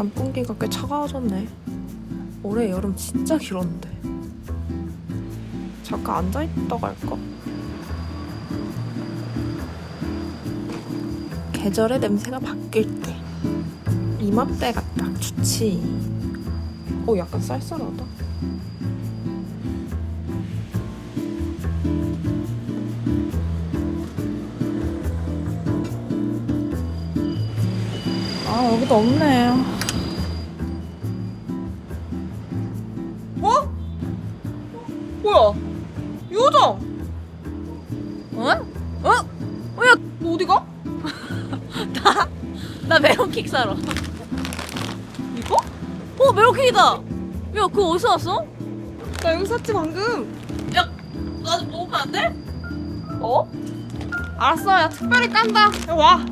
단풍기가 꽤 차가워졌네. 올해 여름 진짜 길었는데. 잠깐 앉아있다가 할까? 계절의 냄새가 바뀔 때. 이맘때가 딱 좋지. 어, 약간 쌀쌀하다. 아, 여기도 없네. 메론케이크 사러. 이거? 어, 메론케이크다! 야, 그거 어디서 왔어? 나 여기 샀지, 방금. 야, 나도 먹으면 안 돼? 어? 알았어, 야, 특별히 깐다. 야, 와.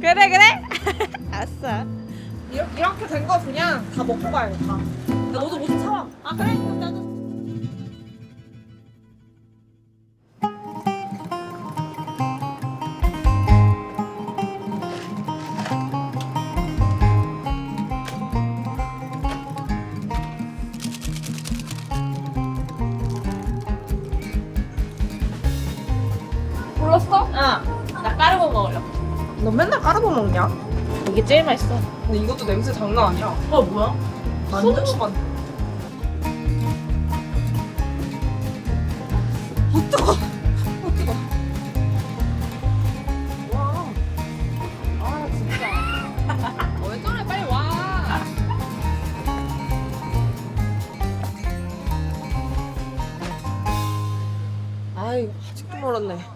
그래, 그래. 알았어. 이렇게, 이렇게 된 거 그냥 다 먹고 가야겠다. 야, 너도 뭐좀 사와. 아, 그래? 그럼 나도. 맨날 까르보 먹냐? 이게 제일 맛있어. 근데 이것도 냄새 장난 아니야. 어, 뭐야? 소주 맛. 어 뜨거. 어 뜨거. 와. 아 진짜. 어, 왜 저래 빨리 와. 아이 아직도 멀었네.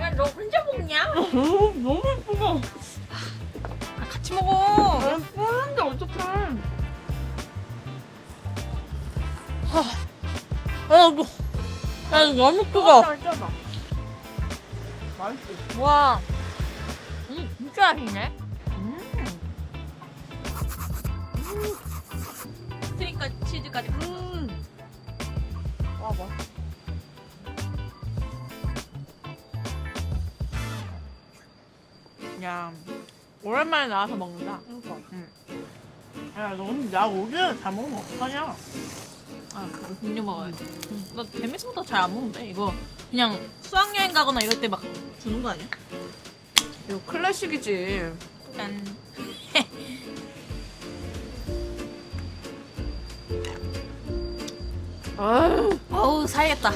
야, 너 혼자 먹냐? 음, 너무 예쁘다. 아, 같이 먹어. 예쁜데 어떡해. 아, 뭐. 야, 이거 너무 뜨거. 맛있어. 맛있어. 와. 음, 진짜 맛있네. 스트링까 치즈까지. 음. 와, 봐. 야, 오랜만에 나와서 먹는다. 그러니까. 야, 너는 야 오늘 잘 먹으면 어떡하냐? 아, 그거 분명 먹어야지. 나 재밌어도 잘안 먹는데 이거 그냥 수학여행 가거나 이럴 때 막 주는 거 아니야? 이거 클래식이지. 짠. 아유. 어우 살겠다.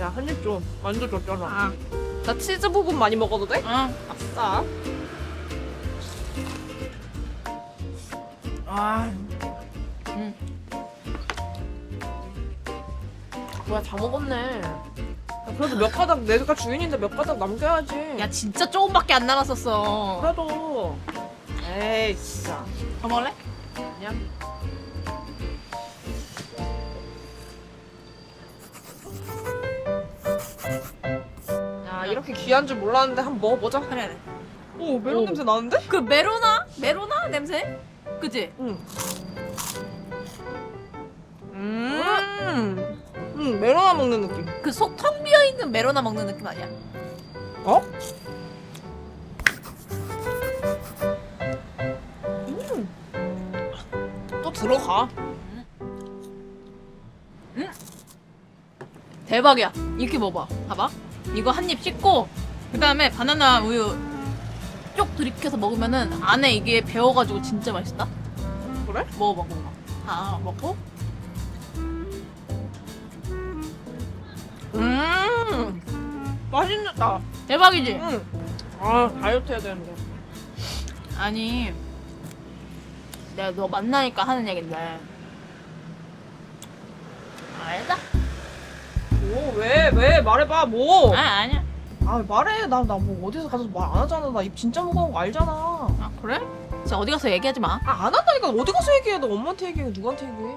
야, 한 입 좀. 완전 줬잖아. 아, 나 치즈 부분 많이 먹어도 돼? 아, 아싸. 아. 음. 뭐야, 다 먹었네. 야, 그래도 몇 가닥, 내가 주인인데 몇 가닥 남겨야지. 야 진짜 조금밖에 안 남았었어. 그래도. 에이, 진짜. 더 먹을래? 아니야. 야, 이렇게 귀한 줄 몰랐는데 한번 먹어보자. 그래. 그래. 오, 메론 오. 냄새 나는데? 그 메로나? 메로나 냄새? 그지? 응. 메로나 먹는 느낌. 그 속 텅 비어 있는 메로나 먹는 느낌 아니야? 어? 음. 또 들어가. 대박이야. 이렇게 먹어봐. 봐봐. 이거 한입 씻고 그 다음에 바나나 우유 쪽 들이켜서 먹으면은 안에 이게 배워가지고 진짜 맛있다. 그래? 먹어봐, 먹어봐. 아, 먹고. 맛있다. 대박이지? 응. 아, 다이어트 해야 되는데. 아니, 내가 너 만나니까 하는 얘긴데. 알다? 뭐, 왜, 왜? 말해봐, 뭐. 아, 아니야. 아 말해 나 나 뭐 어디서 가서 말 안 하잖아 나 입 진짜 무거운 거 알잖아 아 그래? 진짜 어디 가서 얘기하지 마. 아 안 한다니까 어디 가서 얘기해 너 엄마한테 얘기해 누구한테 얘기해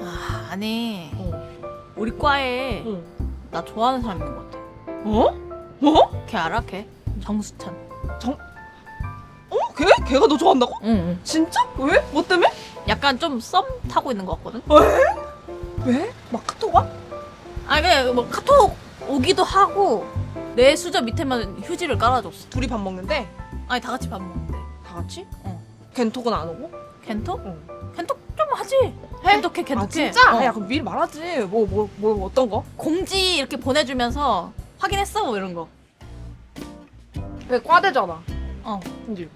아 아니 어. 우리 과에 응. 나 좋아하는 사람 있는 것 같아. 어? 뭐? 걔 알아? 걔 정수찬. 어? 걔? 걔가 너 좋아한다고? 응. 진짜? 왜? 뭐 때문에? 약간 좀 썸 타고 있는 것 같거든. 왜? 막 카톡 와? 아니 그냥 뭐 카톡 오기도 하고 내 수저 밑에만 휴지를 깔아줬어. 둘이 밥 먹는데 아니 다 같이 밥 먹는데. 다 같이? 어. 겐톡은 안 오고? 겐톡? 응. 겐톡 좀 하지. 겐톡해 겐톡해. 아 진짜? 어. 아, 야 그럼 미리 말하지 뭐 뭐 뭐 어떤 거? 공지 이렇게 보내주면서 확인했어 뭐 이런 거. 왜 과대잖아 어. 이제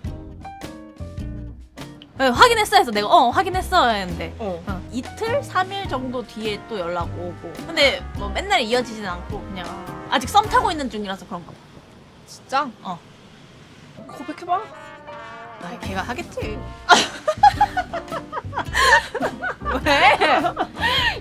네, 확인했어 해서 내가 어 확인했어 했는데 어 어, 이틀 3일 정도 뒤에 또 연락 오고 근데 뭐 맨날 이어지진 않고 그냥 아직 썸 타고 있는 중이라서 그런가 봐. 진짜? 어. 고백해봐 아 걔가 하겠지. 왜?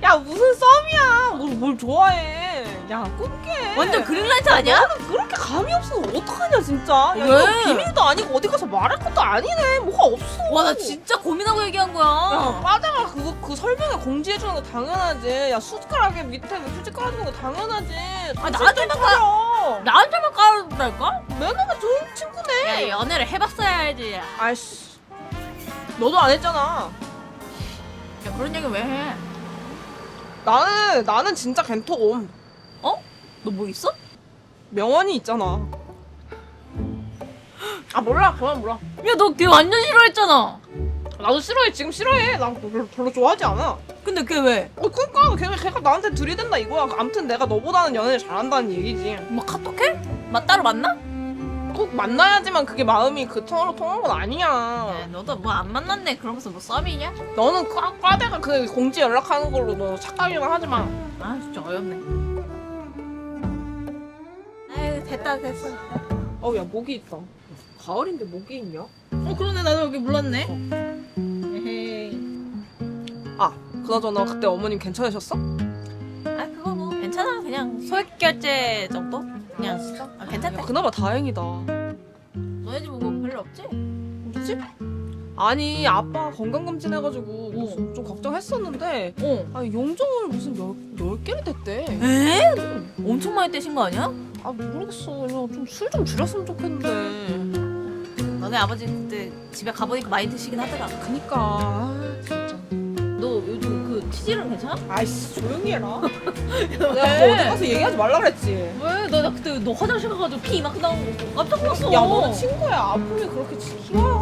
야 무슨 썸이야 뭘, 뭘 좋아해 야 꿈깨 완전 그린라이트 아니야? 나는 그렇게 감이 없어서 어떡하냐 진짜 야 왜? 이거 비밀도 아니고 어디 가서 말할 것도 아니네 뭐가 없어 와 나 진짜 고민하고 얘기한 야, 거야. 빠져가 그거 그 설명에 공지해 주는 거 당연하지. 야 숟가락에 밑에 휴지 깔아주는 거 당연하지. 아, 나한테만 가. 나한테만 깔아달까? 매너가 좋은 친구네. 야 연애를 해봤어야 알지. 야 아이씨. 너도 안 했잖아. 그런 얘기 왜 해? 나는 나는 진짜 겐토곰. 어? 너 뭐 있어? 명언이 있잖아. 아 몰라 그만 몰라. 야 너 걔 완전 싫어했잖아. 나도 싫어해 지금 싫어해. 나 별로, 별로 좋아하지 않아. 근데 걔 왜? 어 그러니까 걔가, 걔가 나한테 들이댄다 이거야. 아무튼 내가 너보다는 연애를 잘한다는 얘기지. 뭐 카톡해? 맞 따로 만나? 꼭 만나야지만 그게 마음이 그 ton으로 통한 건 아니야. 야 너도 뭐 안 만났네. 그러면서 뭐 썸이냐? 너는 과, 과대가 그 공지 연락하는 걸로 너 착각이나 하지 마. 아 진짜 어이없네. 아유 됐다 됐어. 어우 야 모기 있다. 가을인데 모기 있냐? 어 그러네 나도 여기 몰랐네. 에헤이. 아 그나저나 그때 어머님 괜찮으셨어? 아 그거 뭐 괜찮아 그냥 소액 결제 정도? 괜찮대. 야, 그나마 다행이다. 너네 집뭐 별로 없지? 뭐지? 아니 아빠 건강검진 해가지고 무슨 좀 걱정했었는데 어. 아니 용종을 무슨 열, 열 개를 댔대. 에? 엄청 많이 떼신 거 아니야? 아 모르겠어. 그냥 좀술 좀 줄였으면 좋겠는데. 너네 아버지 그때 집에 가보니까 많이 드시긴 하더라. 그니까 아, 진짜. 너 요즘 그 치질은 괜찮아? 아이씨 조용히 해라. 내가 어디 가서 얘기하지 말라 그랬지. 왜? 너나 그때 너 화장실 가가지고 피 이만큼 나온 거 깜짝 놀랐어. 야 너는 친구야 아픔이 그렇게 희화화해